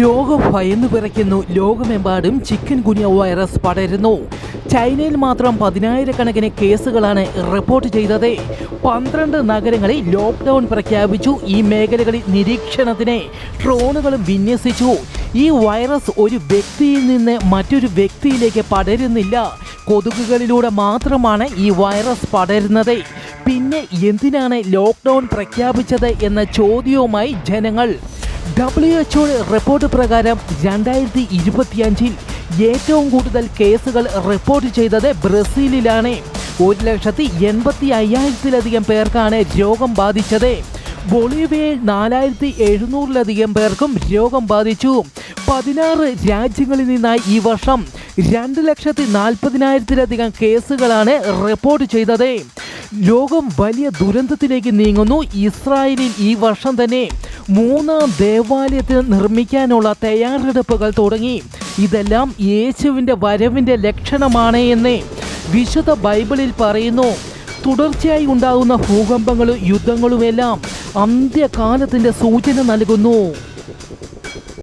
ലോകം ഭയന്നു പിറയ്ക്കുന്നു ലോകമെമ്പാടും ചിക്കൻ ഗുനിയ വൈറസ് പടരുന്നു. ചൈനയിൽ മാത്രം പതിനായിരക്കണക്കിന് കേസുകളാണ് റിപ്പോർട്ട് ചെയ്തത്. പന്ത്രണ്ട് നഗരങ്ങളിൽ ലോക്ക്ഡൗൺ പ്രഖ്യാപിച്ചു. ഈ മേഖലകളിൽ നിരീക്ഷണത്തിന് ഡ്രോണുകളും വിന്യസിച്ചു. ഈ വൈറസ് ഒരു വ്യക്തിയിൽ നിന്ന് മറ്റൊരു വ്യക്തിയിലേക്ക് പടരുന്നില്ല. കൊതുകുകളിലൂടെ മാത്രമാണ് ഈ വൈറസ് പടരുന്നത്. പിന്നെ എന്തിനാണ് ലോക്ക്ഡൗൺ പ്രഖ്യാപിച്ചത് എന്ന ചോദ്യവുമായി ജനങ്ങൾ ഡബ്ല്യു എച്ച്ഒ റിപ്പോർട്ട് പ്രകാരം രണ്ടായിരത്തി ഇരുപത്തിയഞ്ചിൽ ഏറ്റവും കൂടുതൽ കേസുകൾ റിപ്പോർട്ട് ചെയ്തത് ബ്രസീലിലാണ്. ഒരു ലക്ഷത്തി എൺപത്തി അയ്യായിരത്തിലധികം പേർക്കാണ് രോഗം ബാധിച്ചത്. ബൊളീവിയയിൽ നാലായിരത്തി എഴുന്നൂറിലധികം പേർക്കും രോഗം ബാധിച്ചു. പതിനാറ് രാജ്യങ്ങളിൽ നിന്നായി ഈ വർഷം രണ്ട് ലക്ഷത്തി നാൽപ്പതിനായിരത്തിലധികം കേസുകളാണ് റിപ്പോർട്ട് ചെയ്തത്. ലോകം വലിയ ദുരന്തത്തിലേക്ക് നീങ്ങുന്നു. ഇസ്രായേലിൽ ഈ വർഷം തന്നെ. മൂന്നാം ദേവാലയത്തിൽ നിർമ്മിക്കാനുള്ള തയ്യാറെടുപ്പുകൾ തുടങ്ങി. ഇതെല്ലാം യേശുവിന്റെ വരവിന്റെ ലക്ഷണമാണ് എന്ന് വിശുദ്ധ ബൈബിളിൽ പറയുന്നു. തുടർച്ചയായി ഉണ്ടാകുന്ന ഭൂകമ്പങ്ങളും യുദ്ധങ്ങളുമെല്ലാം അന്ത്യകാലത്തിന്റെ സൂചന നൽകുന്നു.